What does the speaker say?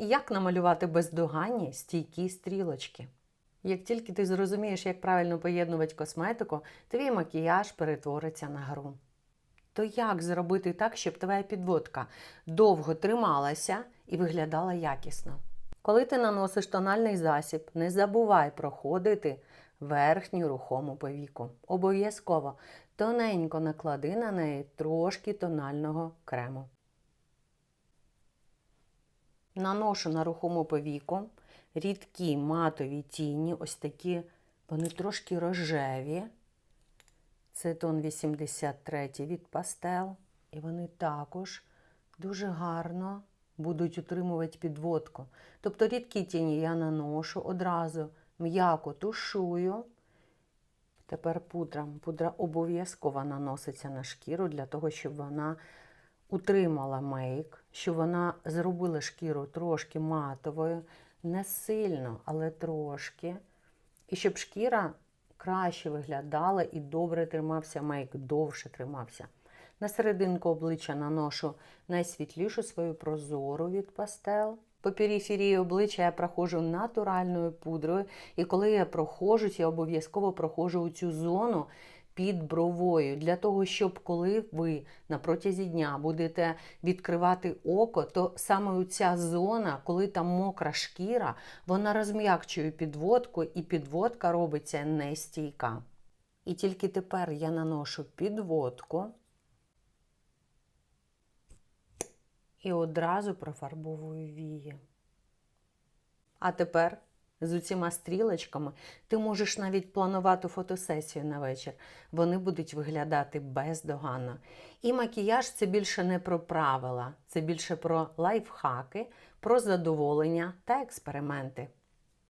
Як намалювати бездоганні стійкі стрілочки? Як тільки ти зрозумієш, як правильно поєднувати косметику, твій макіяж перетвориться на гру. То як зробити так, щоб твоя підводка довго трималася і виглядала якісно? Коли ти наносиш тональний засіб, не забувай проходити верхню рухому повіку. Обов'язково тоненько наклади на неї трошки тонального крему. Наношу на рухому повіку рідкі матові тіні, ось такі, вони трошки рожеві. Це тон 83 від пастел. І вони також дуже гарно будуть утримувати підводку. Тобто рідкі тіні я наношу одразу, м'яко тушую. Тепер пудра. Пудра обов'язково наноситься на шкіру для того, щоб вона утримала мейк, щоб вона зробила шкіру трошки матовою, не сильно, але трошки. І щоб шкіра краще виглядала і добре тримався мейк, довше тримався. На серединку обличчя наношу найсвітлішу свою прозору від пастел. По периферії обличчя я проходжу натуральною пудрою, і коли я проходжу, я обов'язково проходжу у цю зону під бровою, для того, щоб коли ви на протязі дня будете відкривати око, то саме ця зона, коли там мокра шкіра, вона розм'якчує підводку, і підводка робиться нестійка. І тільки тепер я наношу підводку і одразу профарбовую вії. А тепер з усіма стрілочками ти можеш навіть планувати фотосесію на вечір. Вони будуть виглядати бездоганно. І макіяж це більше не про правила, це більше про лайфхаки, про задоволення та експерименти.